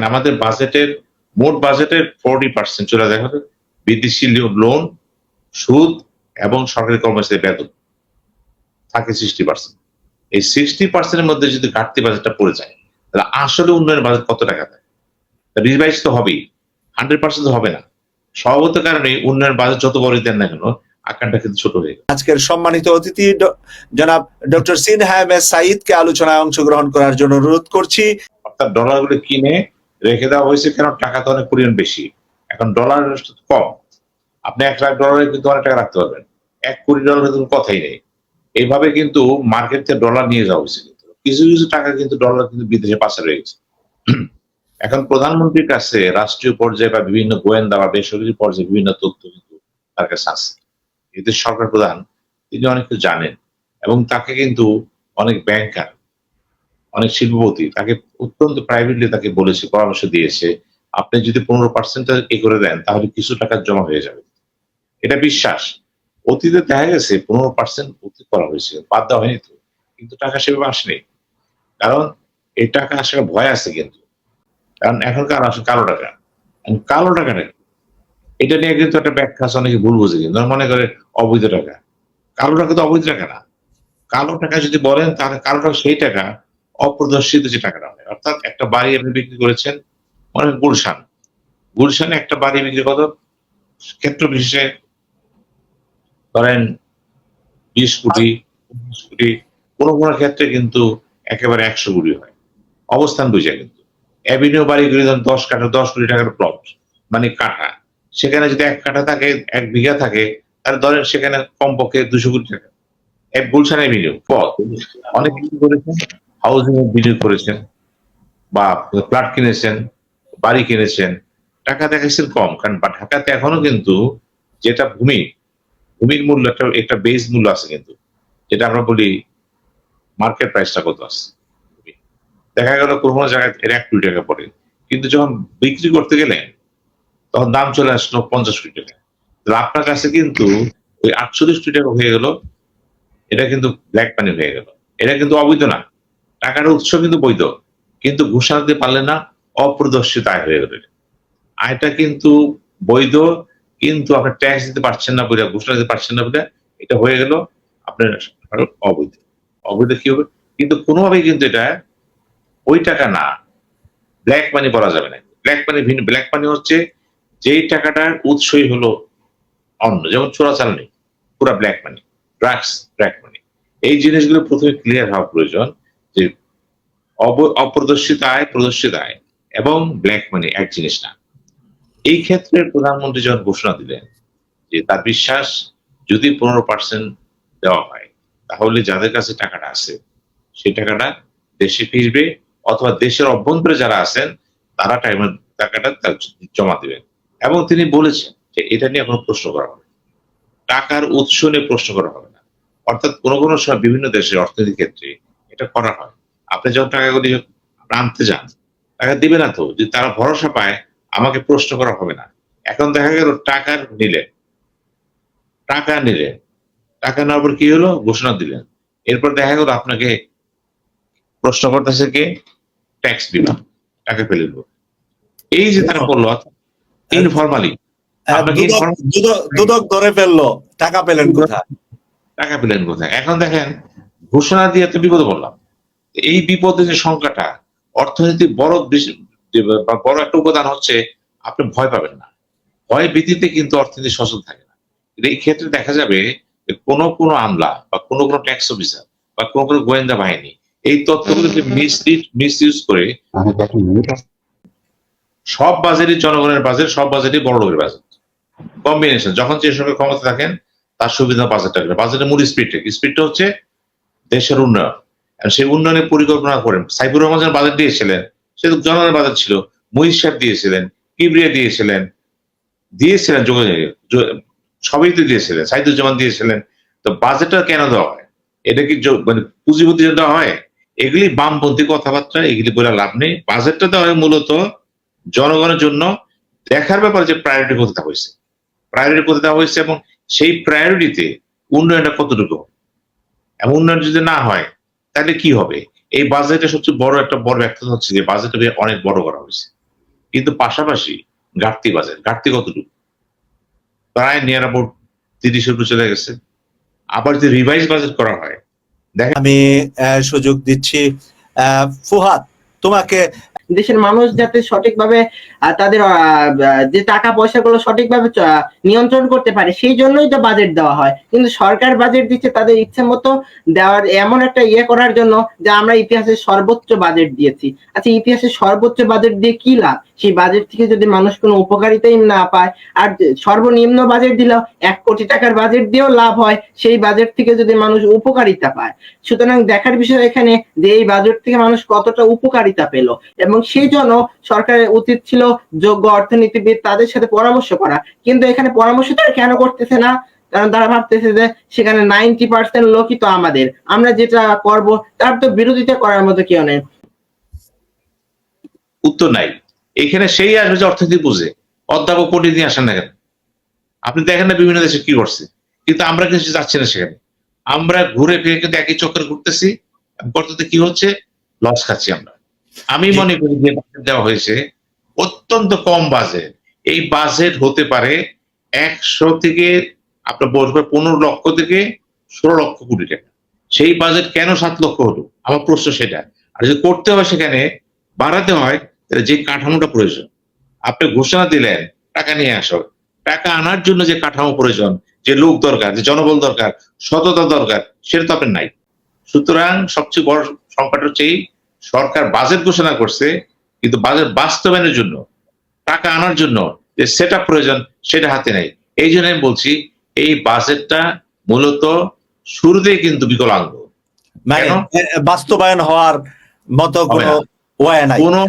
দেখেন আমাদের বাজেটের মোট বাজেটের ফোরটি পার্সেন্ট চলে দেখা বিদেশি লোন সুদ এবং সরকারি কর্মচারীদের বেতন। থাকে সিক্সটি পার্সেন্ট এই সিক্সটি পার্সেন্টের মধ্যে যদি ঘাটতি বাজেটটা পড়ে যায় তাহলে আসলে উন্নয়নের বাজেট কত টাকা দেয়? বাইশ তো হবেই হান্ড্রেড পার্সেন্ট হবে না। স্বভাবত কারণে উন্নয়ন বাজেট যত বড়ই দেন না কেন আকারটা কিন্তু ছোট হয়ে গেল আজকের সম্মানিত অতিথি জনাব ডক্টর সিন হায়ামেদ সাইদকে আলোচনায় অংশগ্রহণ করার জন্য অনুরোধ করছি। অর্থাৎ ডলারগুলো কিনে রেখে দেওয়া হয়েছে, কেন? টাকা তো অনেক পরিমাণ বেশি। এখন ডলার কম। আপনি এক লাখ ডলারে কিন্তু অনেক টাকা রাখতে পারবেন। এক কোটি ডলারের কোনো কথাই নেই। এইভাবে কিন্তু মার্কেট থেকে ডলার নিয়ে যাওয়া হয়েছে কিন্তু। কিছু কিছু টাকা কিন্তু ডলার কিন্তু বিদেশে পাশে রয়েছে এখন প্রধানমন্ত্রীর কাছে রাষ্ট্রীয় পর্যায়ে বা বিভিন্ন গোয়েন্দা বা বেসরকারি পর্যায়ে বিভিন্ন তথ্য কিন্তু তার কাছে আছে। এতে সরকার প্রধান, তিনি অনেক কিছু জানেন। এবং তাকে কিন্তু অনেক ব্যাংকার অনেক শিল্পপতি তাকে অত্যন্ত প্রাইভেটলি তাকে বলেছে, পরামর্শ দিয়েছে, আপনি যদি পনেরো পার্সেন্ট এ করে দেন, তাহলে কিছু টাকা জমা হয়ে যাবে। এটা বিশ্বাস। অতীতে দেখা গেছে পনেরো পার্সেন্ট অতীত করা হয়েছে বাদ দেওয়া হয়নি তো, কিন্তু টাকা সেভাবে আসেনি। কারণ এই টাকা আসার ভয় আছে কিন্তু। কারণ এখনকার আসে কালো টাকা? কালো টাকা কি? এটা নিয়ে কিন্তু একটা ব্যাখ্যা আছে, অনেকে ভুল বুঝে কিন্তু। মনে করে অবৈধ টাকা। কালো টাকা তো অবৈধ টাকা না। কালো টাকা যদি বলেন, তাহলে কালো টাকা সেই টাকা অপ্রদর্শিত যে টাকাটা হয়। অর্থাৎ একটা বাড়ি আপনি বিক্রি করেছেন, মনে গুলশান। গুলশানে একটা বাড়ি বিক্রি কত? ক্ষেত্র বিশেষে ধরেন বিশ কোটি, পঁচিশ কোটি, কোনো কোনো ক্ষেত্রে কিন্তু একেবারে একশো কোটি হয়। অবস্থান বুঝে কিন্তু। অ্যাভিনিউ বাড়িগুলি ধরেন দশ কাঠা, দশ কোটি টাকার প্লট মানে কাঠা। সেখানে যদি এক কাঠা থাকে, এক বিঘা থাকে, তাহলে ধরেন সেখানে কমপক্ষে দুশো কোটি টাকা। এক গুলশান অ্যাভিনিউ, পথ। অনেক কিছু করেছেন। হাউজিং এর বিনিয়োগ করেছেন বা ফ্ল্যাট কিনেছেন, বাড়ি কিনেছেন, টাকা দেখাচ্ছেন কম। কারণ ঢাকাতে এখনও কিন্তু যেটা ভূমি, ভূমির মূল্য একটা একটা বেস মূল্য আছে কিন্তু। যেটা আমরা বলি মার্কেট প্রাইসটা কত আছে? দেখা গেল কোনো জায়গায় এর এক কোটি টাকা পড়ে। কিন্তু যখন বিক্রি করতে গেলেন, তখন দাম চলে আসলো পঞ্চাশ কোটি টাকা। আপনার কাছে কিন্তু ওই আটচল্লিশ কোটি টাকা হয়ে গেল। এটা কিন্তু ব্ল্যাক মানি হয়ে গেল। এটা কিন্তু অবৈধ না। টাকার উৎস কিন্তু বৈধ। কিন্তু ঘোষণা দিতে পারলে না, অপ্রদর্শিত আয় হয়ে গেল আয়টা কিন্তু বৈধ, কিন্তু আপনি ট্যাক্স দিতে পারছেন না বলে ঘোষণা দিতে পারছেন না বলে এটা হয়ে গেল আপনার অবৈধ। অবৈধ কি হবে? কিন্তু কোনোভাবেই কিন্তু এটা ওই টাকা না ব্ল্যাক মানি বলা যাবে না। ব্ল্যাক মানি ভিন্ন ব্ল্যাক মানি হচ্ছে যেই টাকাটার উৎসই হলো অন্য, যেমন চোরাচালানি পুরা black money drugs black money এই জিনিসগুলো প্রথমে ক্লিয়ার হওয়া প্রয়োজন। যে অপ্রদর্শিত আয়, প্রদর্শিত আয় এবং ব্ল্যাক মানি এক জিনিস না। এই ক্ষেত্রে প্রধানমন্ত্রী যখন ঘোষণা দিলেন যে তার বিশ্বাস যদি পনেরো পার্সেন্ট দেওয়া হয়, তাহলে যাদের কাছে টাকাটা আছে, সেই টাকাটা দেশে ফিরবে অথবা দেশের অভ্যন্তরে যারা আছেন, তারা টাইমের টাকাটা জমা দিবেন। এবং তিনি বলেছেন যে এটা নিয়ে কোনো প্রশ্ন করা হবে। টাকার উৎস নিয়ে প্রশ্ন করা হবে না। অর্থাৎ কোনো কোনো সময় বিভিন্ন দেশের অর্থনীতির ক্ষেত্রে এটা করা হয়। আপনি যখন টাকাগুলি আনতে যান টাকা দিবে না তো? যদি তারা ভরসা পায় আমাকে প্রশ্ন করা হবে না। এখন দেখা গেল টাকা নিলেন। টাকা নিলেন। টাকা নেওয়ার পর কি হলো? ঘোষণা দিলেন। এরপর দেখা গেল আপনাকে প্রশ্ন করতেছে কে? ট্যাক্স বিভাগ। টাকা ফেলে দেবো। এই যে তারা করল ইনফরমালি দুদক ধরে ফেলল। টাকা পেলেন কোথায়? টাকা পেলেন কোথায়? এখন দেখেন ঘোষণা দিয়ে তো বিপদে পড়লাম। এই বিপদের যে সংখ্যাটা অর্থনীতির বড় বড় একটা উপাদান হচ্ছে আপনি ভয় পাবেন না। ভয় ভীতিতে কিন্তু অর্থনীতি সচল থাকে না। এই ক্ষেত্রে দেখা যাবে কোনো কোনো আমলা বা কোনো কোনো ট্যাক্স অফিসার বা কোনো কোনো গোয়েন্দা বাহিনী এই তথ্যগুলোকে মিসলিড মিস ইউজ করে সব বাজারই জনগণের বাজার সব বাজারই বড় লোকের বাজার। কম্বিনেশন যখন যে সরকার ক্ষমতা থাকেন তার সুবিধা বাজেটটা করে বাজেটের মূল স্পিডটা স্পিডটা হচ্ছে দেশের উন্নয়ন। সেই উন্নয়নের পরিকল্পনা করেন। সাইফুর রহমান যখন বাজেট দিয়েছিলেন, সে তো জনগণের বাজেট ছিল, মহিষ সাহেব দিয়েছিলেন, কিবরিয়া দিয়েছিলেন দিয়েছিলেন সবই তো দিয়েছিলেন, সাইদুজ্জামান দিয়েছিলেন। তো বাজেটটা কেন দেওয়া হয়? এটা কি মানে পুঁজিপতি দেওয়া হয়, এগুলি বামপন্থী কথাবার্তা, এগুলি বলে লাভ নেই। বাজেটটা দেওয়া হয় মূলত জনগণের জন্য দেখার ব্যাপারে যে প্রায়োরিটি কোথায় দেওয়া হয়েছে। প্রায়োরিটি কোথায় দেওয়া হয়েছে এবং সেই প্রায়োরিটিতে উন্নয়নটা কতটুকু এবং উন্নয়ন যদি না হয়, তাহলে কি হবে? এই বাজেটে সবচেয়ে বড় একটা বড় ব্যর্থতা হচ্ছে যে বাজেটে অনেক বড় করা হয়েছে। কিন্তু পাশাপাশি ঘাটতি বাজেট, ঘাটতি কতটুকু? প্রায় নিয়ার অ্যাবাউট তিরিশের উপরে চলে গেছে। আবার যদি রিভাইজ বাজেট করা হয় আমি সুযোগ দিচ্ছি। ফুহাদ, তোমাকে দেশের মানুষ যাতে সঠিকভাবে তাদের যে টাকা পয়সাগুলো সঠিকভাবে নিয়ন্ত্রণ করতে পারে, সেই জন্যই তো বাজেট দেওয়া হয়। কিন্তু সরকার বাজেট দিচ্ছে তাদের ইচ্ছে মতো দেওয়ার এমন একটা ইয়ে করার জন্য যে আমরা ইতিহাসের সর্বোচ্চ বাজেট দিয়েছি। আচ্ছা ইতিহাসের সর্বোচ্চ বাজেট দিয়ে কি লাভ? সেই বাজেট থেকে যদি মানুষ কোনো উপকারিতাই না পায়, আর সর্বনিম্ন বাজেট দিলেও এক কোটি টাকার বাজেট দিয়েও লাভ হয়, সেই বাজেট থেকে যদি মানুষ উপকারিতা পায়। সুতরাং দেখার বিষয় এখানে যে এই বাজেট থেকে মানুষ কতটা উপকারিতা পেল এবং সেই জন্য সরকারের উচিত ছিল যোগ্য অর্থনীতিবিদ তাদের সাথে পরামর্শ করা। কিন্তু এখানে পরামর্শ তারা কেন করতেছে না? কারণ তারা ভাবতেছে যে সেখানে নাইনটি পার্সেন্ট লোকই তো আমাদের। আমরা যেটা করব তার তো বিরোধিতা করার মতো কেউ নেই। উত্তর নাই। এখানে সেই আসবে যে অর্থনীতি বুঝে। অধ্যাপক পণ্ডিত নিয়ে আসেন না কেন? আপনি দেখেন না বিভিন্ন দেশে কি করছে। কিন্তু আমরা কিছু যাচ্ছি না সেখানে। আমরা ঘুরে ফিরে কিন্তু একই চক্করে ঘুরতেছি। করতে কি হচ্ছে? লস খাচ্ছি আমরা। আমি মনে করি যে বাজেট দেওয়া হয়েছে অত্যন্ত কম বাজেট এই বাজেট হতে পারে একশো থেকে আপনার বসবে পনেরো লক্ষ থেকে ষোলো লক্ষ কোটি টাকা। সেই বাজেট কেন সাত লক্ষ হলো? আমার প্রশ্ন সেটা। আর যদি করতে হয় সেখানে বাড়াতে হয় যে কাঠামোটা প্রয়োজন। আপনি ঘোষণা দিলেন টাকা নিয়ে আসো। টাকা আনার জন্য যে কাঠামো প্রয়োজন যে লোক দরকার যে জনবল দরকার সততা দরকার সেটা তো আপনার নাই। সুতরাং সবচেয়ে বড় সংকট হচ্ছে এই সরকার বাজেট ঘোষণা করছে কিন্তু বাজেট বাস্তবায়নের জন্য টাকা আনার জন্য যে সেটা প্রয়োজন সেটা হাতে নেই। এই জন্য আমি বলছি এই বাজেটটা মূলত শুরুতেই কিন্তু বিকলাঙ্গ। মানে বাস্তবায়ন হওয়ার মতো। নাই। কোনো